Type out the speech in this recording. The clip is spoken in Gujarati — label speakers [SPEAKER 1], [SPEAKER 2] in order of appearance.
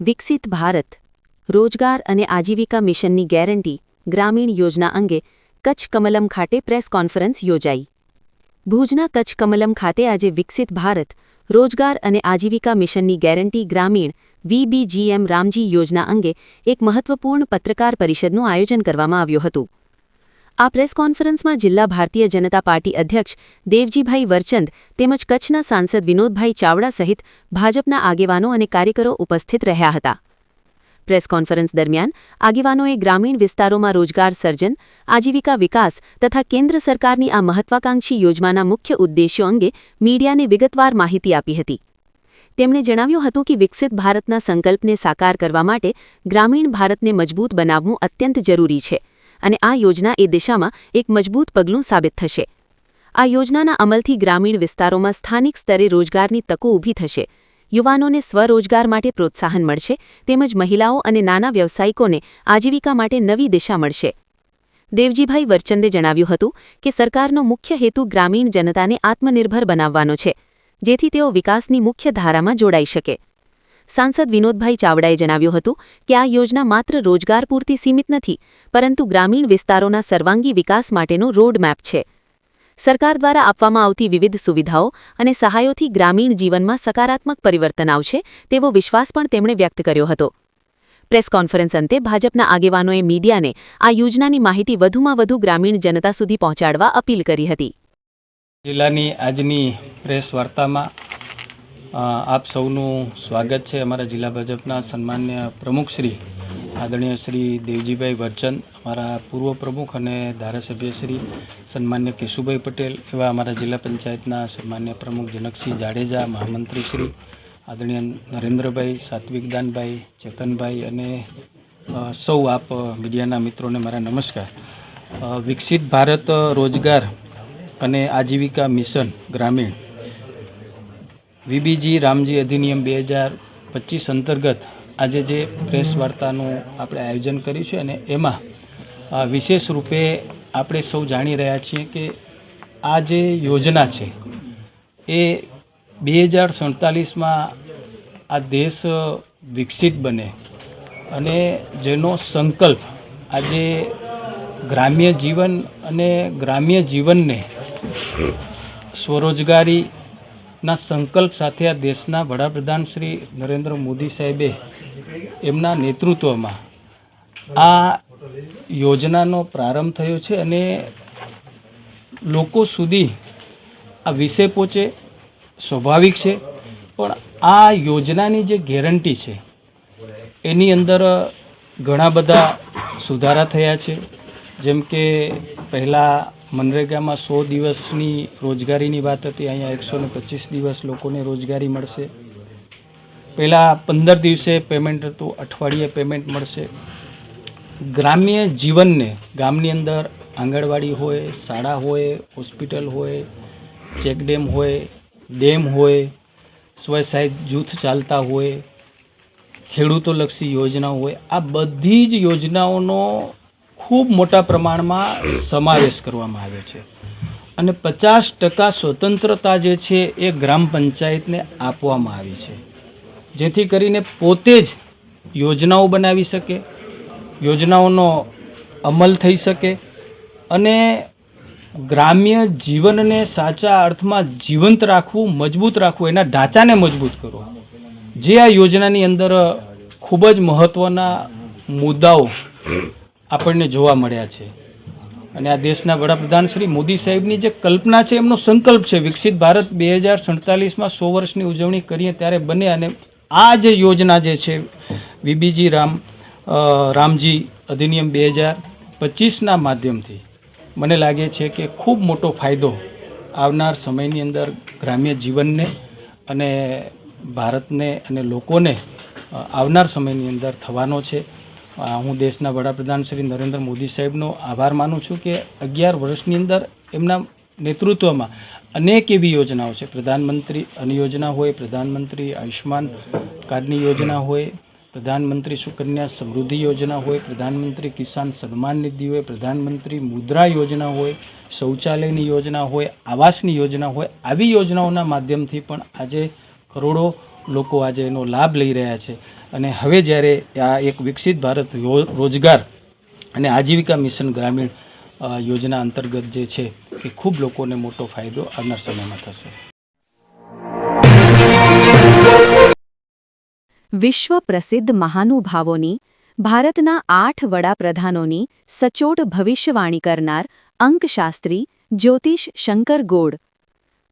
[SPEAKER 1] વિકસિત ભારત, રોજગાર અને આજીવિકા મિશનની ગેરંટી ગ્રામીણ યોજના અંગે કચ્છ કમલમ ખાતે પ્રેસ કોન્ફરન્સ યોજાઈ. ભુજના કચ્છ કમલમ ખાતે આજે વિકસિત ભારત, રોજગાર અને આજીવિકા મિશનની ગેરંટી ગ્રામીણ વીબીજીએમ રામજી યોજના અંગે એક મહત્વપૂર્ણ પત્રકાર પરિષદનું આયોજન કરવામાં આવ્યું હતું. આ પ્રેસ કોન્ફરન્સમાં જિલ્લા ભારતીય જનતા પાર્ટી અધ્યક્ષ દેવજીભાઈ વરચંદ તેમજ કચ્છના સાંસદ વિનોદભાઈ ચાવડા સહિત ભાજપના આગેવાનો અને કાર્યકરો ઉપસ્થિત રહ્યા હતા. પ્રેસ કોન્ફરન્સ દરમિયાન આગેવાનોએ ગ્રામીણ વિસ્તારોમાં રોજગાર સર્જન, આજીવિકા વિકાસ તથા કેન્દ્ર સરકારની આ મહત્વાકાંક્ષી યોજનાના મુખ્ય ઉદ્દેશ્યો અંગે મીડિયાને વિગતવાર માહિતી આપી હતી. તેમણે જણાવ્યું હતું કે વિકસિત ભારતના સંકલ્પને સાકાર કરવા માટે ગ્રામીણ ભારતને મજબૂત બનાવવું અત્યંત જરૂરી છે. અને આ યોજના એ દિશામાં એક મજબૂત પગલું સાબિત થશે. આ યોજનાના અમલથી ગ્રામીણ વિસ્તારોમાં સ્થાનિક સ્તરે રોજગારની તકો ઊભી થશે. યુવાનોને સ્વરોજગાર માટે પ્રોત્સાહન મળશે, તેમજ મહિલાઓ અને નાના વ્યવસાયિકોને આજીવિકા માટે નવી દિશા મળશે. દેવજીભાઈ વરચંદે જણાવ્યું હતું કે સરકારનો મુખ્ય હેતુ ગ્રામીણ જનતાને આત્મનિર્ભર બનાવવાનો છે, જેથી તેઓ વિકાસની મુખ્ય ધારામાં જોડાઈ શકે. સાંસદ વિનોદભાઈ ચાવડાએ જણાવ્યું હતું કે આ યોજના માત્ર રોજગાર પૂરતી સીમિત નથી, પરંતુ ગ્રામીણ વિસ્તારોના સર્વાંગી વિકાસ માટેનો રોડમેપ છે. સરકાર દ્વારા આપવામાં આવતી વિવિધ સુવિધાઓ અને સહાયોથી ગ્રામીણ જીવનમાં સકારાત્મક પરિવર્તન આવશે તેવો વિશ્વાસ પણ તેમણે વ્યક્ત કર્યો હતો. પ્રેસ કોન્ફરન્સ અંતે ભાજપના આગેવાનોએ મીડિયાને આ યોજનાની માહિતી વધુમાં વધુ ગ્રામીણ જનતા સુધી પહોંચાડવા અપીલ કરી હતી.
[SPEAKER 2] જિલ્લાની આજની પ્રેસ વાર્તામાં આપ સૌનું સ્વાગત છે અમારા જિલ્લા ભાજપના સન્માન્ય પ્રમુખ શ્રી આદરણીય શ્રી દેવજીભાઈ વરચંદ અમારા પૂર્વ પ્રમુખ અને ધારાસભ્ય શ્રી સન્માન્ય કેશુભાઈ પટેલ, એવા અમારા જિલ્લા પંચાયતના સન્માન્ય પ્રમુખ જનકસિંહ જાડેજા મહામંત્રી શ્રી આદરણીય નરેન્દ્રભાઈ, સાત્વિકદાનભાઈ, ચેતનભાઈ અને સૌ આપ મીડિયાના મિત્રોને મારા નમસ્કાર. વિકસિત ભારત રોજગાર અને આજીવિકા મિશન ગ્રામીણ વીબીજી રામજી અધિનિયમ બે હજાર પચીસ અંતર્ગત આજે જે પ્રેસ વાર્તાનું આપણે આયોજન કર્યું છે અને એમાં વિશેષ રૂપે આપણે સૌ જાણી રહ્યા છીએ કે આ જે યોજના છે, એ બે હજાર સડતાલીસમાં આ દેશ વિકસિત બને અને જેનો સંકલ્પ આજે ગ્રામ્ય જીવન અને ગ્રામ્ય જીવનને સ્વરોજગારીના સંકલ્પ સાથે આ દેશના વડાપ્રધાન શ્રી નરેન્દ્ર મોદી સાહેબે એમના નેતૃત્વમાં આ યોજનાનો પ્રારંભ થયો છે અને લોકો સુધી આ વિષય પહોંચે સ્વાભાવિક છે. પણ આ યોજનાની જે ગેરંટી છે, એની અંદર ઘણા બધા સુધારા થયા છે. જેમ કે પહેલાં મનરેગામાં સો દિવસની રોજગારીની વાત હતી, અહીંયા એકસો ને પચીસ દિવસ લોકોને રોજગારી મળશે. પહેલાં પંદર દિવસે પેમેન્ટ હતું, અઠવાડિયે પેમેન્ટ મળશે. ગ્રામ્ય જીવનને, ગામની અંદર આંગણવાડી હોય, શાળા હોય, હોસ્પિટલ હોય ચેકડેમ હોય, ડેમ હોય સ્વસહાય જૂથ ચાલતા હોય, ખેડૂતોલક્ષી યોજનાઓ હોય, આ બધી જ યોજનાઓનો ખૂબ મોટા પ્રમાણમાં સમાવેશ કરવામાં આવ્યો છે. અને પચાસ ટકા સ્વતંત્રતા જે છે એ ગ્રામ પંચાયતને આપવામાં આવી છે. જેથી કરીને પોતે જ યોજનાઓ બનાવી શકે, યોજનાઓનો અમલ થઈ શકે અને ગ્રામ્ય જીવનને સાચા અર્થમાં જીવંત રાખવું, મજબૂત રાખવું, એના ઢાંચાને મજબૂત કરવો. જે આ યોજનાની અંદર ખૂબ જ મહત્ત્વના મુદ્દાઓ આપણને જોવા મળ્યા છે. અને આ દેશના વડાપ્રધાન શ્રી મોદી સાહેબની જે કલ્પના છે, એમનો સંકલ્પ છે, વિકસિત ભારત બે હજાર સડતાલીસમાં સો વર્ષની ઉજવણી કરીએ ત્યારે બને અને આ જે યોજના જે છે, વીબીજી રામ રામજી અધિનિયમ બે હજાર પચીસના માધ્યમથી મને લાગે છે કે ખૂબ મોટો ફાયદો આવનાર સમયની અંદર ગ્રામ્ય જીવનને અને ભારતને અને લોકોને આવનાર સમયની અંદર થવાનો છે. હું દેશના વડાપ્રધાન શ્રી નરેન્દ્ર મોદી સાહેબનો આભાર માનું છું કે અગિયાર વર્ષની અંદર એમના નેતૃત્વમાં અનેક એવી યોજનાઓ છે. પ્રધાનમંત્રી અન્ન યોજના હોય, પ્રધાનમંત્રી આયુષ્યમાન કાર્ડની યોજના હોય, પ્રધાનમંત્રી સુકન્યા સમૃદ્ધિ યોજના હોય, પ્રધાનમંત્રી કિસાન સન્માન નિધિ હોય, પ્રધાનમંત્રી મુદ્રા યોજના હોય, શૌચાલયની યોજના હોય, આવાસની યોજના હોય, આવી યોજનાઓના માધ્યમથી પણ આજે કરોડો લોકો આજે એનો લાભ લઈ રહ્યા છે. અને હવે જ્યારે આ એક વિકસિત ભારત રોજગાર અને આજીવિકા મિશન ગ્રામીણ યોજના અંતર્ગત જે છે એ ખૂબ લોકોને મોટો ફાયદો આવનાર સમયમાં થશે.
[SPEAKER 1] વિશ્વ પ્રસિદ્ધ મહાનુભાવોની, ભારતના આઠ વડાપ્રધાનોની સચોટ ભવિષ્યવાણી કરનાર અંકશાસ્ત્રી જ્યોતિષ શંકર ગોડ